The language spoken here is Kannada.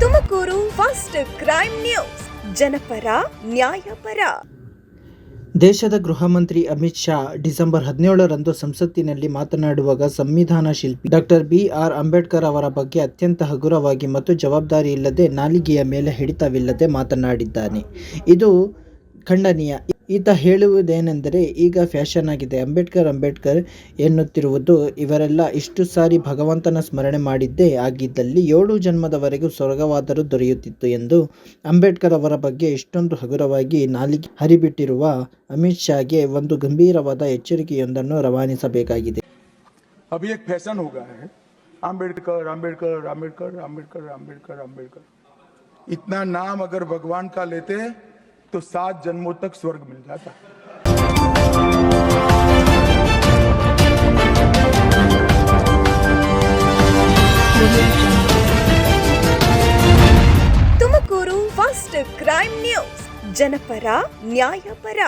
Tumakuru fast crime news. ಜನಪರ, ನ್ಯಾಯಪರ. ದೇಶದ ಗೃಹ ಮಂತ್ರಿ ಅಮಿತ್ ಶಾ ಡಿಸೆಂಬರ್ ಹದಿನೇಳರಂದು ಸಂಸತ್ತಿನಲ್ಲಿ ಮಾತನಾಡುವಾಗ ಸಂವಿಧಾನ ಶಿಲ್ಪಿ ಡಾಕ್ಟರ್ ಬಿ ಆರ್ ಅಂಬೇಡ್ಕರ್ ಅವರ ಬಗ್ಗೆ ಅತ್ಯಂತ ಹಗುರವಾಗಿ ಮತ್ತು ಜವಾಬ್ದಾರಿ ಇಲ್ಲದೆ ನಾಲಿಗೆಯ ಮೇಲೆ ಹಿಡಿತವಿಲ್ಲದೆ ಮಾತನಾಡಿದ್ದಾನೆ. ಇದು ಖಂಡನೀಯ. ಈತ ಹೇಳುವುದೇನೆಂದರೆ, ಈಗ ಫ್ಯಾಷನ್ ಆಗಿದೆ. ಅಂಬೇಡ್ಕರ್ ಅಂಬೇಡ್ಕರ್ ಎನ್ನುತ್ತಿರುವುದು ಇವರೆಲ್ಲ ಇಷ್ಟು ಸಾರಿ ಭಗವಂತನ ಸ್ಮರಣೆ ಮಾಡಿದ್ದೇ ಆಗಿದ್ದಲ್ಲಿ ಏಳು ಜನ್ಮದವರೆಗೂ ಸ್ವರ್ಗವಾದರೂ ದೊರೆಯುತ್ತಿತ್ತು ಎಂದು ಅಂಬೇಡ್ಕರ್ ಅವರ ಬಗ್ಗೆ ಇಷ್ಟೊಂದು ಹಗುರವಾಗಿ ನಾಲಿಗೆ ಹರಿಬಿಟ್ಟಿರುವ ಅಮಿತ್ ಶಾಗೆ ಒಂದು ಗಂಭೀರವಾದ ಎಚ್ಚರಿಕೆಯೊಂದನ್ನು ರವಾನಿಸಬೇಕಾಗಿದೆ. ಫ್ಯಾಷನ್ ಅಂಬೇಡ್ಕರ್ ಅಂಬೇಡ್ಕರ್ ಅಂಬೇಡ್ಕರ್ ಅಂಬೇಡ್ಕರ್ ಅಂಬೇಡ್ಕರ್ ಅಂಬೇಡ್ಕರ್. ಇತ್ನಾ ನಾಮ ಅಗರ್ ಭಗವಾನ್ ಕಾ ಲೇತೆ इतना नाम अगर भगवान का लेते तो सात जन्मों तक स्वर्ग मिल जाता ತುಮಕೂರು ಫಸ್ಟ್ ಕ್ರೈಮ್ ನ್ಯೂಸ್ ಜನಪರ ನ್ಯಾಯಪರ